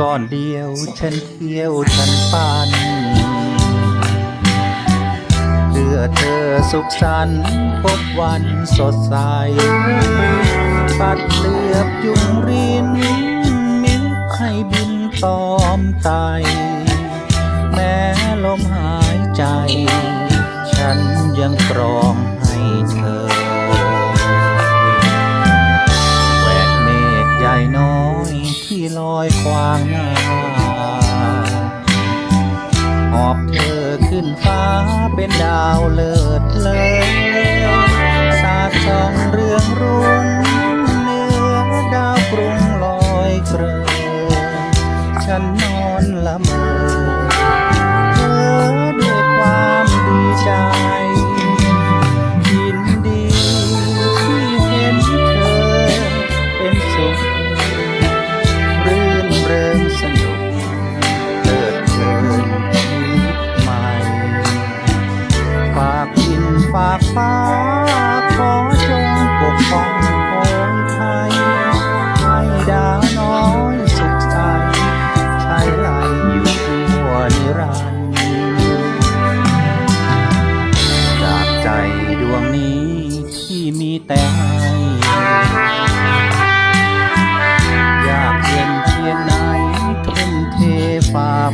ก่อนเดียว ฉันเที่ยวฉันปันเพื่อเธอสุขสันต์พบวันสดใสปัดเลือบยุงรินมิ้นให้บินตอมไตแม้ลมหายใจ ฉันยังกรอ ลอยควางหน้าหอบเธอขึ้นฟ้าเป็นดาวเลิศเลอ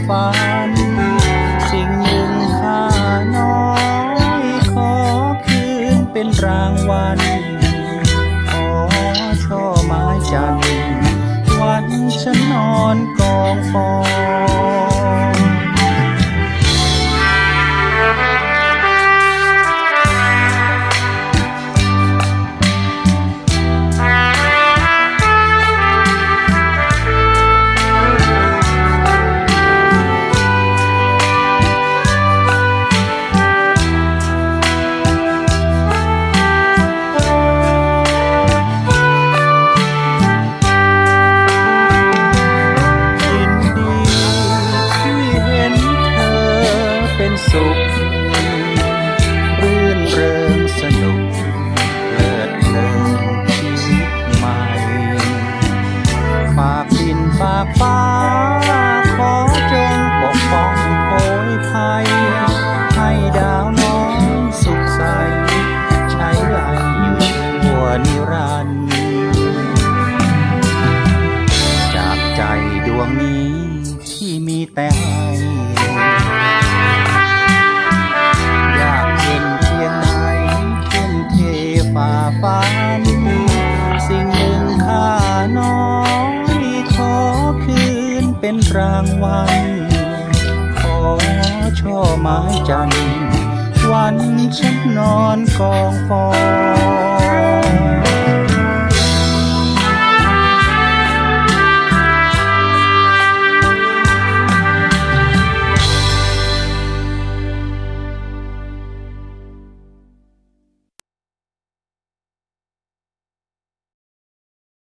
ฝัน สิ่งหนึ่งค่าน้อย ขอคืนเป็นรางวัลากฟ้า ขอจงปกป้องโพยภัย ให้ดาวน้องสุขใส ใช้ไหลอยู่ชั่วนิรันดร์จากใจดวงนี้ที่มีแต่ให้อยากเห็นเพียงไหนทุ่มเทฝ่าฟัน เป็นรางวัล ขอช่อไม้จันทร์วันฉันนอนกองฟอง